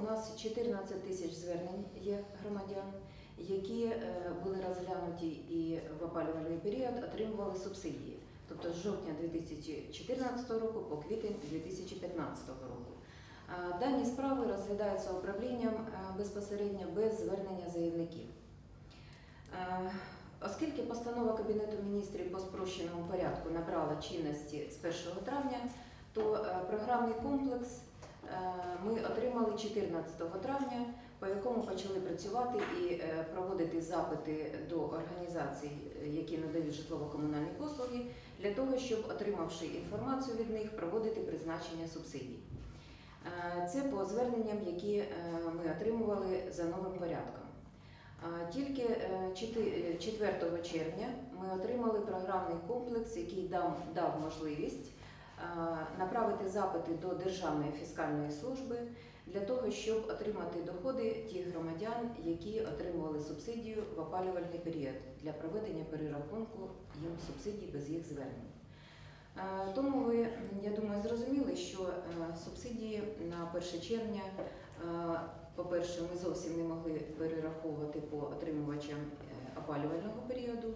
у нас 14 тисяч звернень є громадян, які е, були розглянуті і в опалювальний період отримували субсидії, тобто з жовтня 2014 року по квітень 2015 року. Дані справи розглядаються управлінням е, безпосередньо без звернення заявників. Е, Оскільки постанова Кабінету міністрів по спрощеному порядку набрала чинності з 1 травня, то програмний комплекс ми отримали 14 травня, по якому почали працювати і е, проводити запити до організацій, е, які надають житлово-комунальні послуги, для того, щоб, отримавши інформацію від них, проводити призначення субсидій. Е, Це по зверненням, які е, ми отримували за новим порядком. Тільки е, чити- е, 4 червня ми отримали програмний комплекс, який дав, дав можливість е, направити запити до Державної фіскальної служби для того, щоб отримати доходи тих громадян, які отримували субсидію в опалювальний період для проведення перерахунку їм субсидій без їх звернень. Е, Тому ви, я думаю, зрозуміли, що е, субсидії на 1 червня е, по-перше, ми зовсім не могли перераховувати по отримувачам е, опалювального періоду.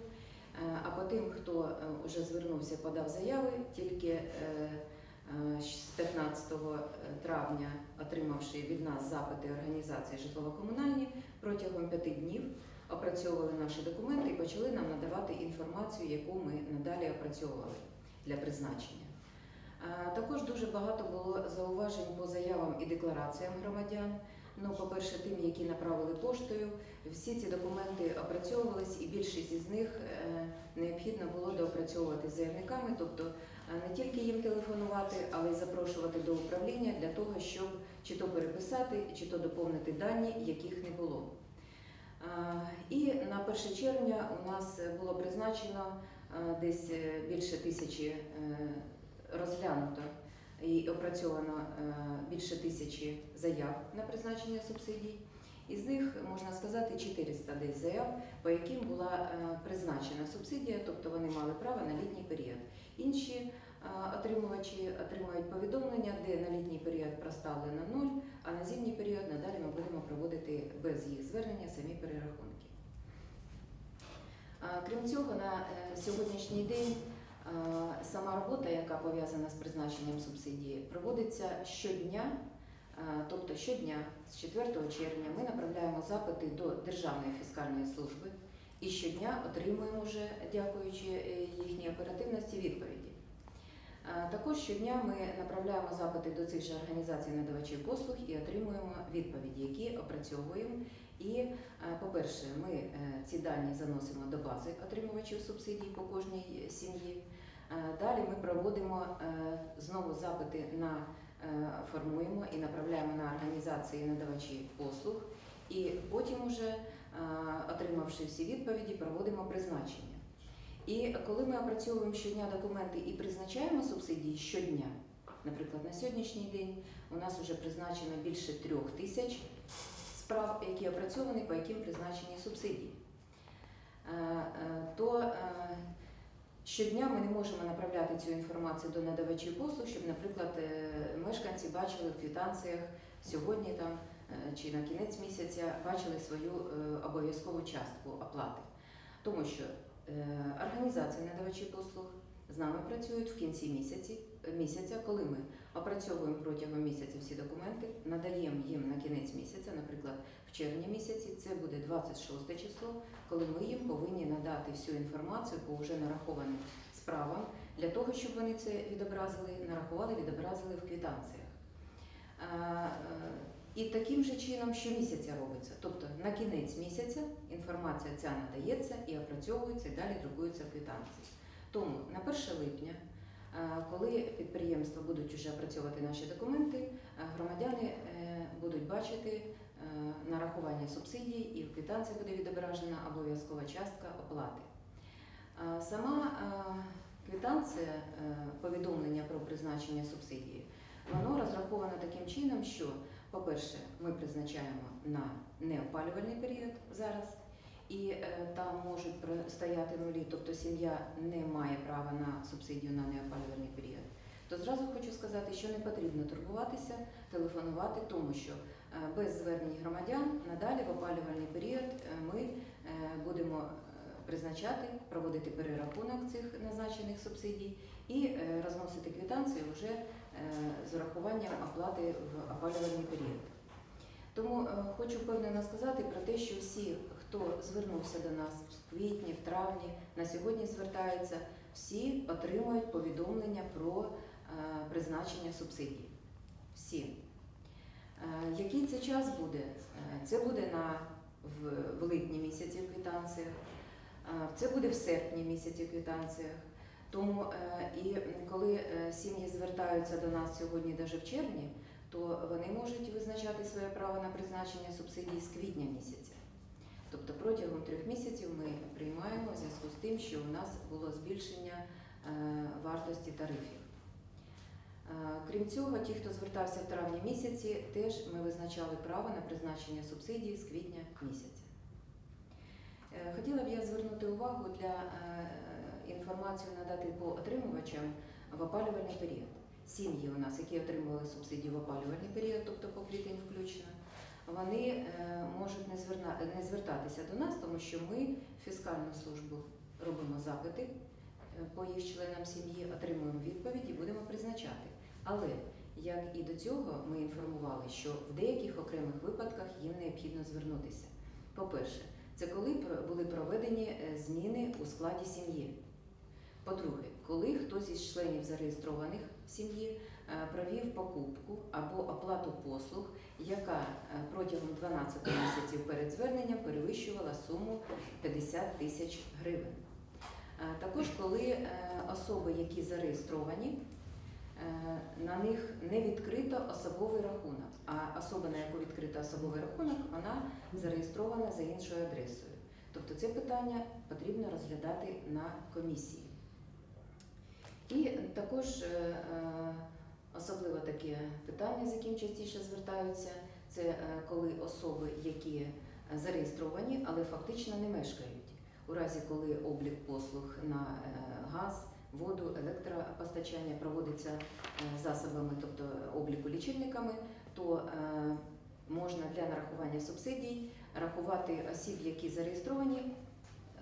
Е, А по тим, хто вже звернувся, подав заяви, тільки е, е, з 15 травня, отримавши від нас запити організації житлово-комунальні, протягом п'яти днів опрацьовували наші документи і почали нам надавати інформацію, яку ми надалі опрацьовували для призначення. Е, Також дуже багато було зауважень по заявам і деклараціям громадян. Ну, по-перше, тим, які направили поштою, всі ці документи опрацьовувались, і більшість із них е, необхідно було доопрацьовувати з заявниками, тобто е, не тільки їм телефонувати, але й запрошувати до управління для того, щоб чи то переписати, чи то доповнити дані, яких не було. Е, І на 1 червня у нас було призначено десь більше тисячі розглянуто і опрацьовано е, більше тисячі заяв на призначення субсидій. Із них можна сказати 400 десь заяв, по яким була е, призначена субсидія, тобто вони мали право на літній період. Інші е, отримувачі отримують повідомлення, де на літній період проставлено нуль, а на зимній період надалі ми будемо проводити без їх звернення самі перерахунки. Крім цього, на сьогоднішній день сама робота, яка пов'язана з призначенням субсидії, проводиться щодня. Е, Тобто щодня з 4 червня ми направляємо запити до Державної фіскальної служби і щодня отримуємо вже, дякуючи е, їхній оперативності, відповіді. Е, Також щодня ми направляємо запити до цих же організацій надавачів послуг і отримуємо відповіді, які опрацьовуємо. І, е, по-перше, ми е, ці дані заносимо до бази отримувачів субсидій по кожній сім'ї. Далі ми проводимо знову запити на формуємо і направляємо на організації надавачі послуг. І потім, уже, отримавши всі відповіді, проводимо призначення. І коли ми опрацьовуємо щодня документи і призначаємо субсидії щодня, наприклад, на сьогоднішній день у нас вже призначено більше трьох тисяч справ, які опрацьовані, по яким призначені субсидії, Е, е, то е, щодня ми не можемо направляти цю інформацію до надавачів послуг, щоб, наприклад, мешканці бачили в квитанціях сьогодні там чи на кінець місяця бачили свою обов'язкову частку оплати. Тому що організації надавачі послуг з нами працюють в кінці місяці, місяця, коли ми опрацьовуємо протягом місяця всі документи, надаємо їм на кінець місяця, наприклад, в червні місяці, це буде 26 число, коли ми їм повинні надати всю інформацію по вже нарахованим справам для того, щоб вони це відобразили, нарахували, відобразили в квитанціях. І таким же чином щомісяця робиться. Тобто на кінець місяця інформація ця надається і опрацьовується, і далі друкується в квитанції. Тому на 1 липня, е, коли підприємства будуть вже опрацьовувати наші документи, е, громадяни е, будуть бачити нарахування субсидій і в квитанції буде відображена обов'язкова частка оплати. Сама квитанція повідомлення про призначення субсидії, воно розраховано таким чином, що, по-перше, ми призначаємо на неопалювальний період зараз, і е, там можуть стояти нулі, тобто сім'я не має права на субсидію на неопалювальний період. То зразу хочу сказати, що не потрібно турбуватися, телефонувати, тому що е, без звернень громадян надалі в опалювальний період е, ми будемо призначати, проводити перерахунок цих назначених субсидій і розносити квитанції вже з урахуванням оплати в опалювальний період. Тому е, хочу впевнено сказати про те, що всі, хто звернувся до нас в квітні, в травні, на сьогодні звертаються, всі отримують повідомлення про е, призначення субсидій. Всі. Е, Який це час буде? Е, Це буде на, в, липні місяці в квитанціях, е, це буде в серпні місяці в квитанціях. Тому е, і коли е, сім'ї звертаються до нас сьогодні, навіть в червні, то вони можуть визначати своє право на призначення субсидій з квітня місяця. Тобто протягом трьох місяців ми приймаємо в зв'язку з тим, що у нас було збільшення е, вартості тарифів. Крім цього, ті, хто звертався в травні місяці, теж ми визначали право на призначення субсидій з квітня місяця. Хотіла б я звернути увагу для інформацію надати по отримувачам в опалювальний період. Сім'ї у нас, які отримували субсидію в опалювальний період, тобто по квітень включно, вони е, можуть не, звертатися до нас, тому що ми в фіскальну службу робимо запити е, по їх членам сім'ї, отримуємо відповідь і будемо призначати. Але як і до цього ми інформували, що в деяких окремих випадках їм необхідно звернутися. По-перше, це коли були проведені е, зміни у складі сім'ї. По-друге, коли хтось із членів зареєстрованих в сім'ї е, провів покупку або оплату послуг, яка е, протягом 12 місяців перед зверненням перевищувала суму 50 тисяч гривень. Е, Також коли особи, які зареєстровані, на них не відкрито особовий рахунок, а особа, на яку відкрито особовий рахунок, вона зареєстрована за іншою адресою. Тобто це питання потрібно розглядати на комісії. І також е, е, особливо таке питання, з яким частіше звертаються, це е, коли особи, які зареєстровані, але фактично не мешкають. У разі, коли облік послуг на газ, воду, електропостачання проводиться засобами, тобто обліку лічильниками, то можна для нарахування субсидій рахувати осіб, які зареєстровані,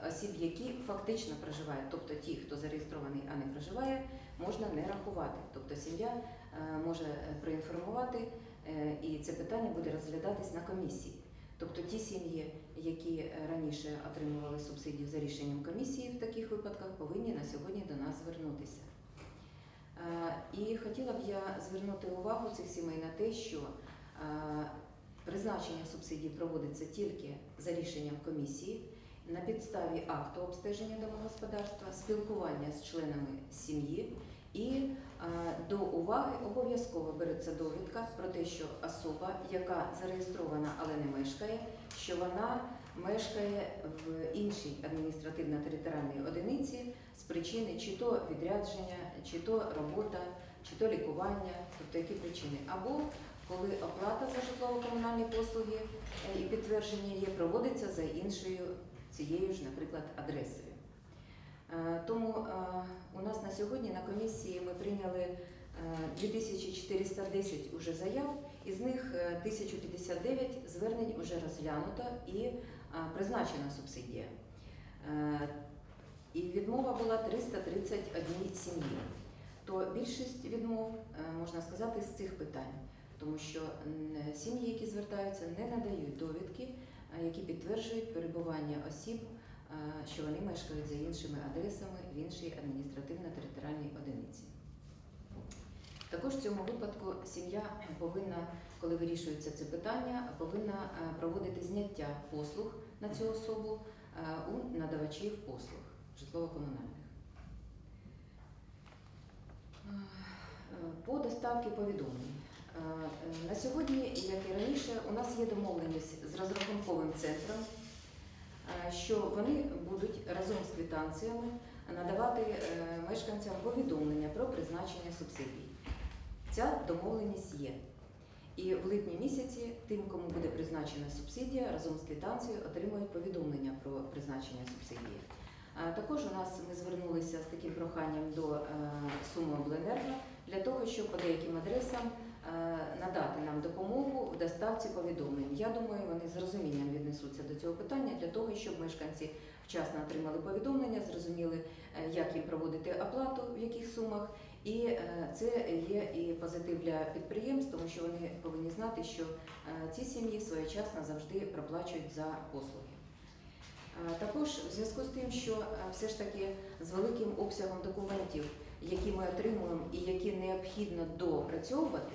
осіб, які фактично проживають, тобто ті, хто зареєстрований, а не проживає, можна не рахувати. Тобто сім'я е, може проінформувати, е, і це питання буде розглядатись на комісії. Тобто ті сім'ї, які раніше отримували субсидію за рішенням комісії, в таких випадках повинні на сьогодні до нас звернутися. Е, І хотіла б я звернути увагу цих сімей на те, що призначення субсидій проводиться тільки за рішенням комісії на підставі акту обстеження домогосподарства, спілкування з членами сім'ї і е, до уваги обов'язково береться довідка про те, що особа, яка зареєстрована, але не мешкає, що вона мешкає в іншій адміністративно-територіальній одиниці з причини чи то відрядження, чи то робота, чи то лікування, тобто які причини, або коли оплата за житлово-комунальні послуги е, і підтвердження є, проводиться за іншою цією ж, наприклад, адресою. Е, Тому е, у нас на сьогодні на комісії ми прийняли е, 2410 уже заяв, із них е, 1059 звернень вже розглянуто і е, призначена субсидія. Е, І відмова була 331 сім'ї. То більшість відмов, е, можна сказати, з цих питань, тому що сім'ї, які звертаються, не надають довідки, е, які підтверджують перебування осіб, що вони мешкають за іншими адресами в іншій адміністративно-територіальній одиниці. Також в цьому випадку сім'я повинна, коли вирішується це питання, повинна проводити зняття послуг на цю особу у надавачів послуг житлово-комунальних. Е, По доставці повідомлень. Е, На сьогодні, як і раніше, у нас є домовленість з розрахунковим центром, е, що вони будуть разом з квитанціями надавати е, мешканцям повідомлення про призначення субсидій. Ця домовленість є. І в липні місяці тим, кому буде призначена субсидія, разом з квитанцією отримують повідомлення про призначення субсидії. Також у нас ми звернулися з таким проханням до е, Суми обленерго для того, щоб по деяким адресам е, надати нам допомогу в доставці повідомлень. Я думаю, вони з розумінням віднесуться до цього питання для того, щоб мешканці вчасно отримали повідомлення, зрозуміли, е, як їм проводити оплату, в яких сумах. І е, це є і позитив для підприємств, тому що вони повинні знати, що е, ці сім'ї своєчасно завжди проплачують за послуги. Е, Також в зв'язку з тим, що е, все ж таки з великим обсягом документів, які ми отримуємо і які необхідно доопрацьовувати,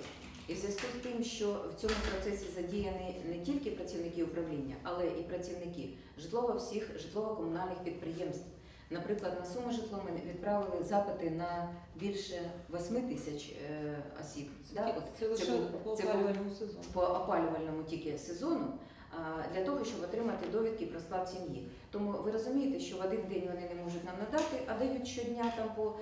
і в зв'язку з тим, що в цьому процесі задіяні не тільки працівники управління, але і працівники житлово всіх житлово-комунальних підприємств. Наприклад, на суму житло ми відправили запити на більше 8 тисяч е, осіб. Да? От Це лише був- по це був опалювальному сезону. по опалювальному тільки сезону для того, щоб отримати довідки про склад сім'ї. Тому ви розумієте, що в один день вони не можуть нам надати, а дають щодня там по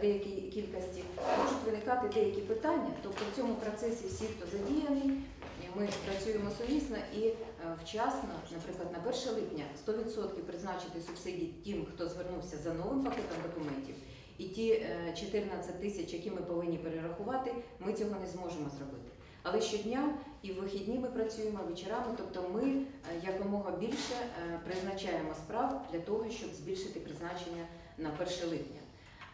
деякій кількості. Можуть виникати деякі питання. Тобто в цьому процесі всі, хто задіяний, ми працюємо сумісно і е, вчасно, наприклад, на 1 липня 100% призначити субсидії тим, хто звернувся за новим пакетом документів. І ті е, 14 тисяч, які ми повинні перерахувати, ми цього не зможемо зробити. Але щодня і в вихідні ми працюємо вечорами, тобто ми е, якомога більше е, призначаємо справ для того, щоб збільшити призначення на 1 липня.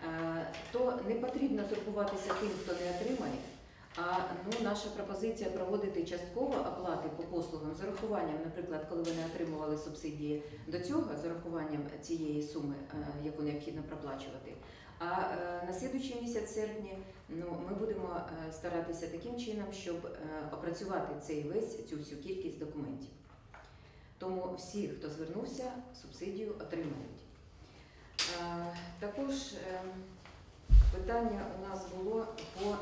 Е, То не потрібно турбуватися тим, хто не отримає. А ну, наша пропозиція проводити частково оплати по послугам з урахуванням, наприклад, коли вони отримували субсидії до цього, з урахуванням цієї суми, яку необхідно проплачувати. А е, на слідуючий місяць серпні ну, ми будемо е, старатися таким чином, щоб е, опрацювати цей весь цю всю кількість документів. Тому всі, хто звернувся, субсидію отримують. Е, Також е, питання у нас було по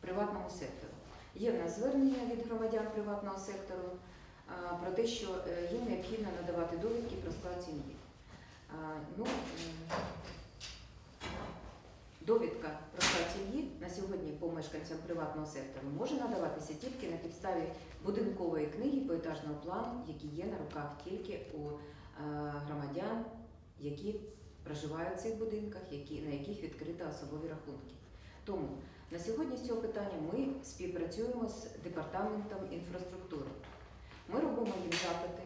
приватному сектору. Є в нас звернення від громадян приватного сектору про те, що їм необхідно надавати довідки про склад сім'ї. Ну, довідка про склад сім'ї на сьогодні по мешканцям приватного сектору може надаватися тільки на підставі будинкової книги поетажного плану, які є на руках тільки у е, громадян, які проживають в цих будинках, на яких відкриті особові рахунки. Тому на сьогодні з цього питання ми співпрацюємо з департаментом інфраструктури. Ми робимо їм запити,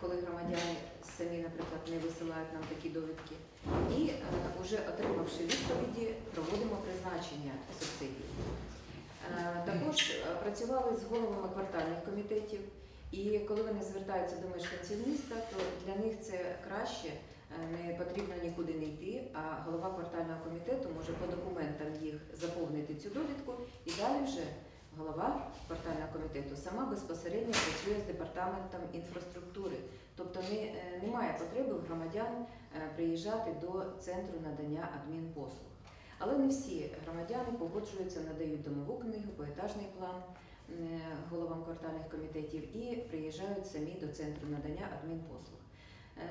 коли громадяни самі, наприклад, не висилають нам такі довідки. І е, вже отримавши відповіді, проводимо призначення субсидій. Е, також е, працювали з головами квартальних комітетів, і коли вони звертаються до мешканців міста, то для них це краще. е, Не потрібно нікуди не йти, а голова квартального комітету може по документам їх заповнити цю довідку, і далі вже голова квартального комітету сама безпосередньо працює з департаментом інфраструктури. Тобто е, немає потреби громадян е, приїжджати до центру надання адмінпослуг. Але не всі громадяни погоджуються, надають домову книгу, поетажний план е, головам квартальних комітетів і приїжджають самі до центру надання адмінпослуг.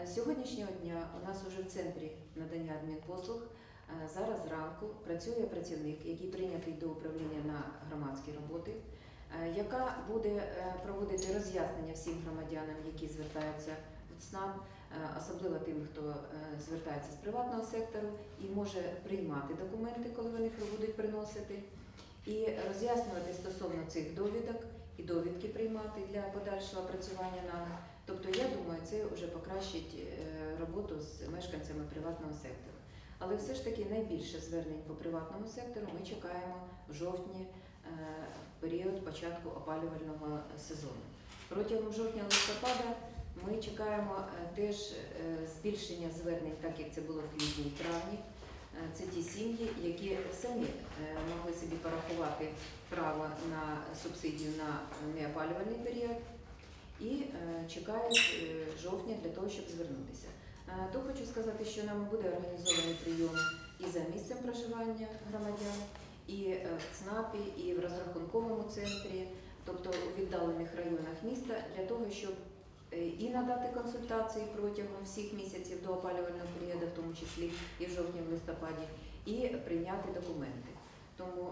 З сьогоднішнього дня у нас уже в центрі надання адмінпослуг зараз зранку працює працівник, який прийнятий до управління на громадські роботи, е, яка буде е, проводити роз'яснення всім громадянам, які звертаються в ЦНАП, е, особливо тим, хто е, звертається з приватного сектору і може приймати документи, коли вони їх будуть приносити, і роз'яснювати стосовно цих довідок і довідки приймати для подальшого опрацювання нами. Тобто, я думаю, це вже покращить е, роботу з мешканцями приватного сектору. Але все ж таки найбільше звернень по приватному сектору ми чекаємо в жовтні, е, в період початку опалювального сезону. Протягом жовтня-листопада ми чекаємо е, теж е, збільшення звернень, так як це було в квітні і травні. Е, Це ті сім'ї, які самі е, могли собі порахувати право на субсидію на неопалювальний період і е, чекають е, жовтня для того, щоб звернутися. Е, То хочу сказати, що нами буде організований прийом і за місцем проживання громадян, і е, в ЦНАПі, і в розрахунковому центрі, тобто у віддалених районах міста, для того, щоб е, і надати консультації протягом всіх місяців до опалювального періоду, в тому числі і в жовтні, в листопаді, і прийняти документи. Тому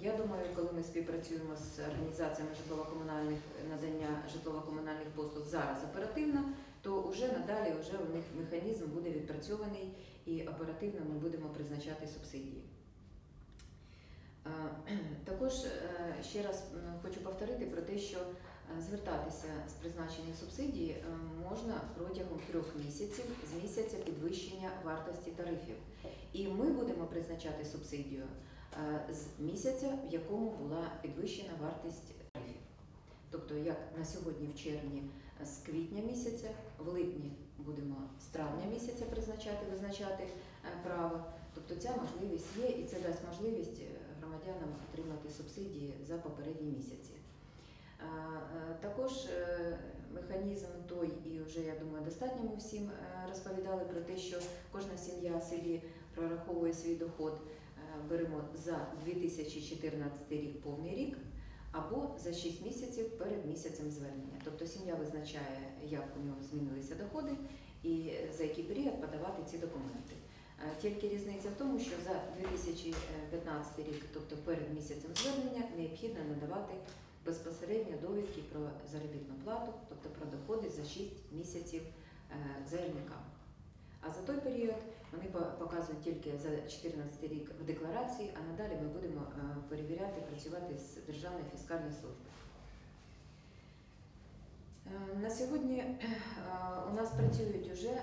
я думаю, коли ми співпрацюємо з організаціями житлово-комунальних надання житлово-комунальних послуг зараз оперативно, то вже надалі вже у них механізм буде відпрацьований і оперативно ми будемо призначати субсидії. Е, Також е, ще раз хочу повторити про те, що е, звертатися з призначенням субсидії можна протягом трьох місяців з місяця підвищення вартості тарифів. І ми будемо призначати субсидію з місяця, в якому була підвищена вартість тарифів. Тобто, як на сьогодні в червні з квітня місяця, в липні будемо з травня місяця призначати, визначати е, право. Тобто ця можливість є і це дасть можливість е, громадянам отримати субсидії за попередні місяці. Е, Також механізм той, і вже я думаю, достатньо ми всім розповідали про те, що кожна сім'я в селі прораховує свій доход, беремо за 2014 рік повний рік або за 6 місяців перед місяцем звернення. Тобто сім'я визначає, як у нього змінилися доходи і за який період подавати ці документи. Е, Тільки різниця в тому, що за 2015 рік, тобто перед місяцем звернення, необхідно надавати безпосередньо довідки про заробітну плату, тобто про доходи за 6 місяців е, заявникам. А за той період вони показують тільки за 2014 рік в декларації, а надалі ми будемо е, перевіряти, працювати з Державною фіскальною службою. Е, На сьогодні е, у нас працюють уже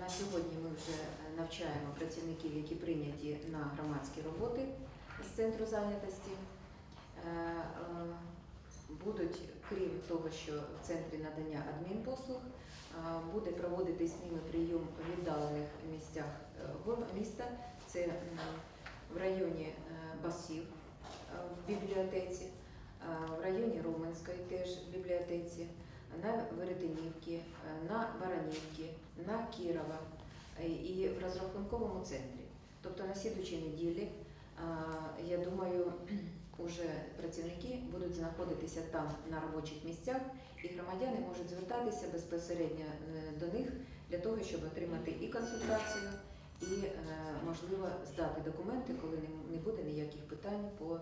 на сьогодні. Ми вже навчаємо працівників, які прийняті на громадські роботи з центру зайнятості. Будуть, крім того, що в центрі надання адмінпослуг, буде проводитись ними прийом у віддалених місцях е, міста. Це в районі е, Басів е, в бібліотеці, в районі Роменської теж в бібліотеці, на Веретенівці, е, на Баранівці, на Кірова і в розрахунковому центрі. Тобто на слідучій неділі, я думаю, уже працівники будуть знаходитися там на робочих місцях, і громадяни можуть звертатися безпосередньо е, до них для того, щоб отримати і консультацію, і е, можливо здати документи, коли не- буде ніяких питань по е,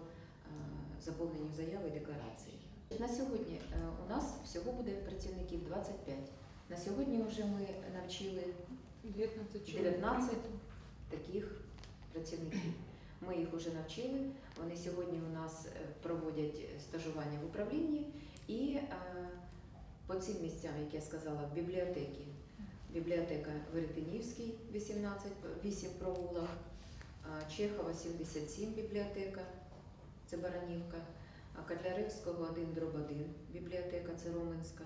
заповненню заяви і декларації. На сьогодні у нас всього буде працівників 25. На сьогодні вже ми навчили 19 таких працівників. Ми їх вже навчили. Вони сьогодні у нас е, проводять стажування в управлінні і е, по цим місцям, як я сказала, в бібліотекі. Бібліотека Веретенівський, 18, 8 провулок, е, Чехова 77 бібліотека, це Баранівка, Котляревського 1 дроб 1 бібліотека, це Роменська,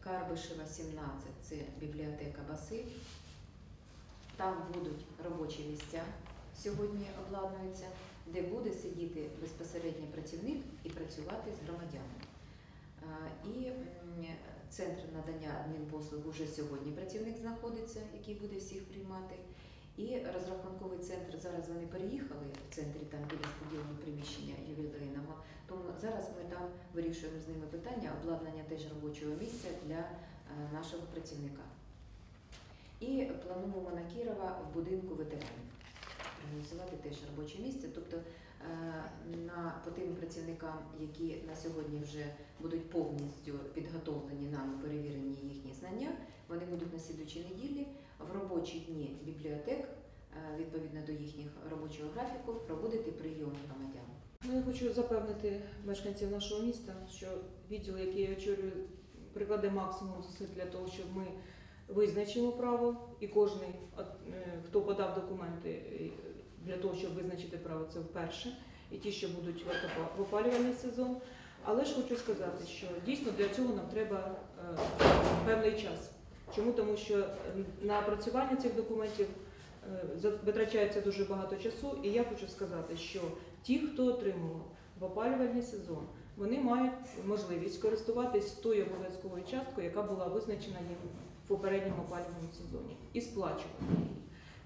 Карбишева 17, це бібліотека Баси. Там будуть робочі місця, сьогодні обладнуються, де буде сидіти безпосередньо працівник і працювати з громадянами. І центр надання адмінпослуг уже сьогодні працівник знаходиться, який буде всіх приймати. І розрахунковий центр зараз вони переїхали в центрі там біля стадіону приміщення ювілейного. Тому зараз ми там вирішуємо з ними питання обладнання теж робочого місця для е, нашого працівника. І плануємо на Кірова в будинку ветеранів організувати теж робоче місце. Тобто е, на по тим працівникам, які на сьогодні вже будуть повністю підготовлені нами, перевірені їхні знання, вони будуть на слідучій неділі в робочі дні бібліотек, е, відповідно до їхніх робочого графіку, проводити прийом громадян. Ну, я хочу запевнити мешканців нашого міста, що відділ, який я очолюю, прикладе максимум зусиль для того, щоб ми визначимо право, і кожен, хто подав документи для того, щоб визначити право, це вперше, і ті, що будуть в опалювальний сезон. Але ж хочу сказати, що дійсно для цього нам треба е, певний час. Чому? Тому що е, на опрацювання цих документів е, витрачається дуже багато часу, і я хочу сказати, що ті, хто отримував в опалювальний сезон, вони мають можливість користуватись тою обов'язковою часткою, яка була визначена їм в попередньому опалювальному сезоні, і сплачувати.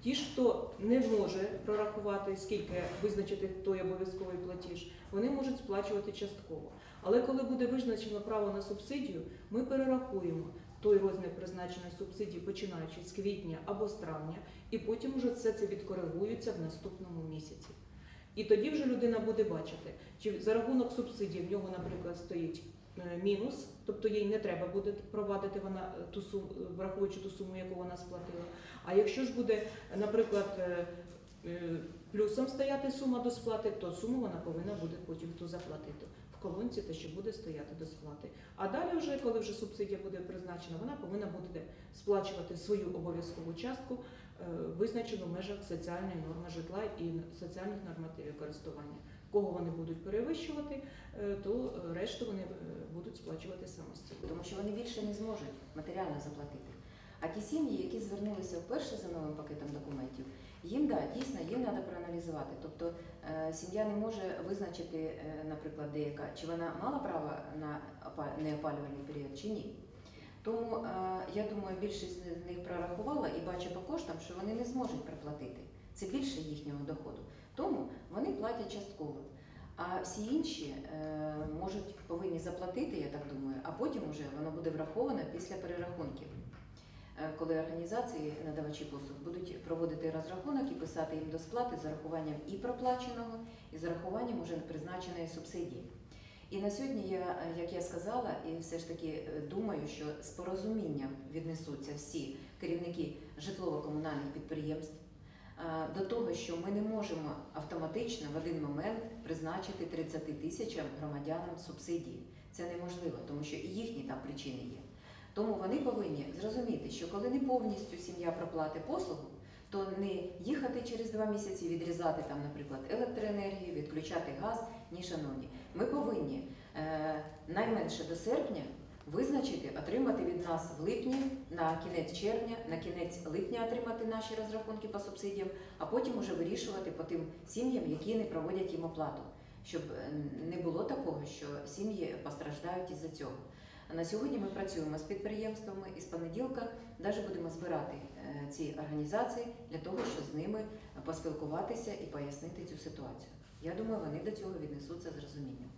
Ті хто не може прорахувати, скільки визначити той обов'язковий платіж, вони можуть сплачувати частково. Але коли буде визначено право на субсидію, ми перерахуємо той розмір призначеної субсидії, починаючи з квітня або з травня, і потім вже все це відкоригується в наступному місяці. І тоді вже людина буде бачити, чи за рахунок субсидії в нього, наприклад, стоїть мінус, тобто їй не треба буде провадити вона е, ту суму, враховуючи ту суму, яку вона сплатила. А якщо ж буде, наприклад, е, е, плюсом стояти сума до сплати, то суму вона повинна буде потім ту заплатити в колонці, те, що буде стояти до сплати. А далі, вже, коли вже субсидія буде призначена, вона повинна буде сплачувати свою обов'язкову частку, е, визначену в межах соціальної норми житла і соціальних нормативів користування. Кого вони будуть перевищувати, е, то е, решту вони е, будуть сплачувати самостійно. тому що вони більше не зможуть матеріально заплатити. А ті сім'ї, які звернулися вперше за новим пакетом документів, їм да, дійсно їм треба проаналізувати. Тобто сім'я не може визначити, наприклад, деяка, чи вона мала право на опа- неопалювальний період чи ні. Тому я думаю, більшість з них прорахувала і бачить по коштам, що вони не зможуть приплатити. Це більше їхнього доходу. Тому вони платять частково. А всі інші е, можуть повинні заплатити, я так думаю, а потім вже воно буде враховано після перерахунків. Е, Коли організації, надавачі послуг будуть проводити розрахунок і писати їм до сплати з зарахуванням і проплаченого, і з зарахуванням уже призначеної субсидії. І на сьогодні я, е, як я сказала, і все ж таки думаю, що з порозумінням віднесуться всі керівники житлово-комунальних підприємств до того, що ми не можемо автоматично в один момент призначити 30 тисячам громадянам субсидії. Це неможливо, тому що і їхні там причини є. Тому вони повинні зрозуміти, що коли не повністю сім'я проплатить послугу, то не їхати через два місяці, відрізати там, наприклад, електроенергію, відключати газ. Ні, шановні, ми повинні е, найменше до серпня визначити, отримати від нас в липні, на кінець червня, на кінець липня отримати наші розрахунки по субсидіям, а потім уже вирішувати по тим сім'ям, які не проводять їм оплату, щоб е, не було такого, що сім'ї постраждають із-за цього. На сьогодні ми працюємо з підприємствами і з понеділка навіть будемо збирати е, ці організації для того, щоб з ними поспілкуватися і пояснити цю ситуацію. Я думаю, вони до цього віднесуться з розумінням.